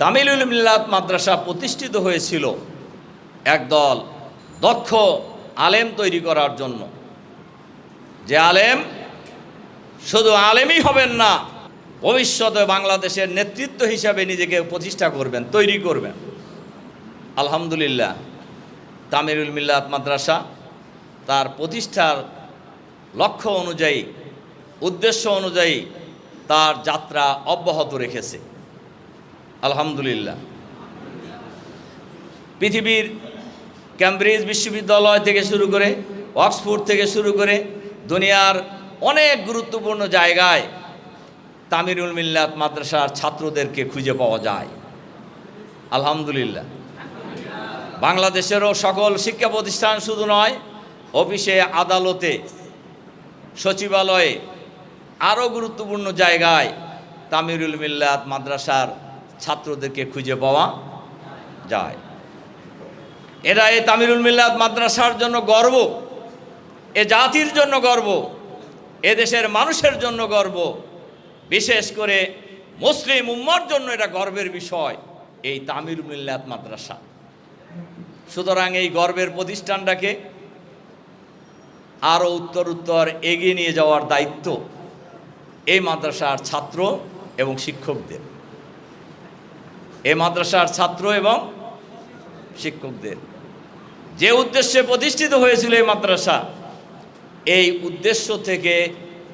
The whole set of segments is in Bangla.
তামিলুল মিল্লাত মাদ্রাসা প্রতিষ্ঠিত হয়েছিল একদল দক্ষ আলেম তৈরি করার জন্য। যে আলেম শুধু আলেমই হবেন না, ভবিষ্যতে বাংলাদেশের নেতৃত্ব হিসাবে নিজেকে প্রতিষ্ঠা করবেন, তৈরি করবেন। আলহামদুলিল্লাহ তামিরুল মিল্লাত মাদ্রাসা তার প্রতিষ্ঠার লক্ষ্য অনুযায়ী, উদ্দেশ্য অনুযায়ী তার যাত্রা অব্যাহত রেখেছে। আলহামদুলিল্লাহ। পৃথিবীর ক্যামব্রিজ বিশ্ববিদ্যালয় থেকে শুরু করে অক্সফোর্ড থেকে শুরু করে দুনিয়ার অনেক গুরুত্বপূর্ণ জায়গায় তামিরুল মিল্লাত মাদ্রাসার ছাত্রদেরকে খুঁজে পাওয়া যায়। আলহামদুলিল্লাহ। বাংলাদেশেরও সকল শিক্ষা প্রতিষ্ঠান শুধু নয়, অফিসে, আদালতে, সচিবালয়ে আরও গুরুত্বপূর্ণ জায়গায় তামিরুল মিল্লাত মাদ্রাসার ছাত্রদেরকে খুঁজে পাওয়া যায়। এরা এই তামিরুল মিল্লাত মাদ্রাসার জন্য গর্ব, এ জাতির জন্য গর্ব, এ দেশের মানুষের জন্য গর্ব। বিশেষ করে মুসলিম উম্মার জন্য এটা গর্বের বিষয়, এই তামির মিল্লাত মাদ্রাসা। সুতরাং এই গর্বের প্রতিষ্ঠানটাকে আরও উত্তর উত্তর এগিয়ে নিয়ে যাওয়ার দায়িত্ব এই মাদ্রাসার ছাত্র এবং শিক্ষকদের। এই মাদ্রাসার ছাত্র এবং শিক্ষকদের। যে উদ্দেশ্যে প্রতিষ্ঠিত হয়েছিল এই মাদ্রাসা, এই উদ্দেশ্য থেকে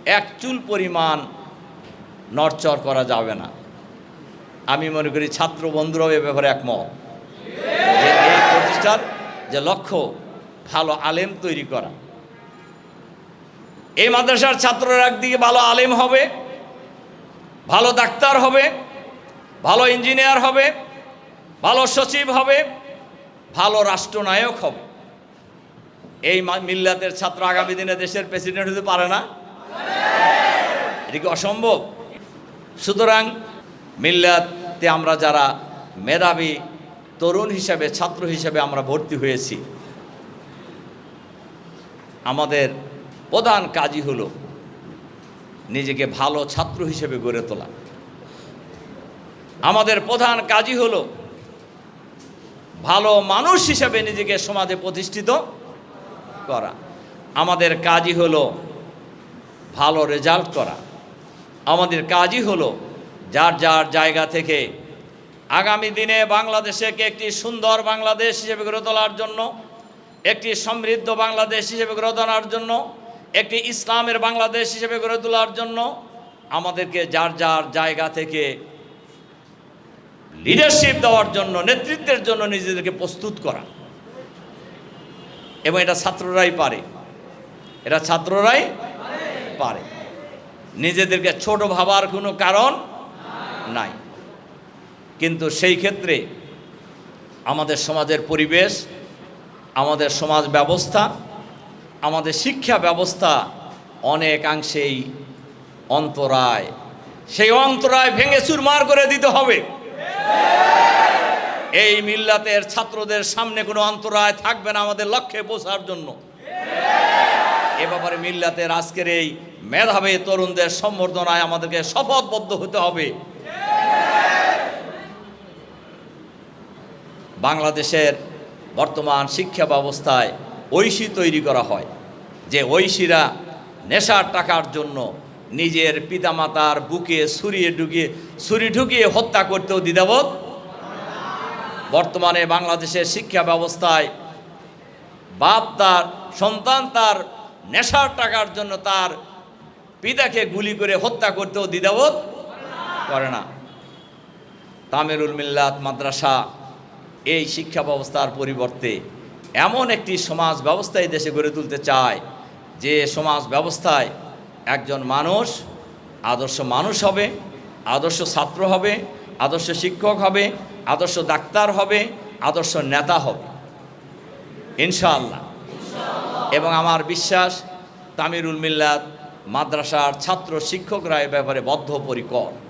এক চুল পরিমাণ নড়চড় করা যাবে না। আমি মনে করি ছাত্র বন্ধুরাও এ ব্যাপারে একমত। যে এই প্রতিষ্ঠার যে লক্ষ্য, ভালো আলেম তৈরি করা। এই মাদ্রাসার ছাত্ররা একদিকে ভালো আলেম হবে, ভালো ডাক্তার হবে ভালো ইঞ্জিনিয়ার হবে, ভালো সচিব হবে, ভালো রাষ্ট্রনায়ক হবে। এই মিল্লাতের ছাত্র আগামী দিনে দেশের প্রেসিডেন্ট হতে পারে না। এটা অসম্ভব? সুতরাং মিল্লাতে আমরা যারা মেধাবী তরুণ হিসাবে, ছাত্র হিসাবে আমরা ভর্তি হয়েছি, আমাদের প্রধান কাজই হলো নিজেকে ভালো ছাত্র হিসেবে গড়ে তোলা। আমাদের প্রধান কাজই হলো ভালো মানুষ হিসেবে নিজেকে সমাজে প্রতিষ্ঠিত করা। আমাদের কাজই হলো ভালো রেজাল্ট করা। আমাদের কাজই হলো যার যার জায়গা থেকে আগামী দিনে বাংলাদেশকে একটি সুন্দর বাংলাদেশ হিসেবে গড়ে তোলার জন্য, একটি সমৃদ্ধ বাংলাদেশ হিসেবে গড়ে তোলার জন্য, একটি ইসলামের বাংলাদেশ হিসেবে গড়ে তোলার জন্য আমাদেরকে যার যার জায়গা থেকে লিডারশিপ দেওয়ার জন্য, নেতৃত্বের জন্য নিজেদেরকে প্রস্তুত করা। এবং এটা ছাত্ররাই পারে। এটা ছাত্ররাই পারে। নিজেদেরকে ছোট ভাবার কোনো কারণ নাই। কিন্তু সেই ক্ষেত্রে আমাদের সমাজের পরিবেশ, আমাদের সমাজ ব্যবস্থা, আমাদের শিক্ষা ব্যবস্থা অনেকাংশেই অন্তরায়। সেই অন্তরায় ভেঙে চুরমার করে দিতে হবে। এই মিল্লাতের ছাত্রদের সামনে কোনো অন্তরায় থাকবে না আমাদের লক্ষ্যে পৌঁছার জন্য। এ ব্যাপারে মিল্লাতের আজকের এই মেধাবী তরুণদের সম্বর্ধনায় আমাদেরকে শপথবদ্ধ হতে হবে। বাংলাদেশের বর্তমান শিক্ষা ব্যবস্থায় ঐশী তৈরি করা হয়, যে ঐশীরা নেশার টাকার জন্য নিজের পিতামাতার বুকে ছুরিয়ে ঢুকিয়ে, ছুরি ঢুকিয়ে হত্যা করতেও দ্বিধাবোধ। বর্তমানে বাংলাদেশের শিক্ষা ব্যবস্থায় বাপ তার, সন্তান তার নেশার টাকার জন্য তার পিতাকে গুলি করে হত্যা করতেও দ্বিধাবোধ করে না। তামিরুল মিল্লাত মাদ্রাসা এই শিক্ষা ব্যবস্থার পরিবর্তে এমন একটি সমাজ ব্যবস্থা এই দেশে গড়ে তুলতে চায়, যে সমাজ ব্যবস্থায় একজন মানুষ, আদর্শ মানুষ হবে, আদর্শ ছাত্র হবে, আদর্শ শিক্ষক হবে, আদর্শ ডাক্তার হবে, আদর্শ নেতা হবে। ইনশাআল্লাহ। এবং আমার বিশ্বাস, তামিরুল মিল্লাত মাদ্রাসার ছাত্র শিক্ষকরা এ ব্যাপারে বদ্ধপরিকর।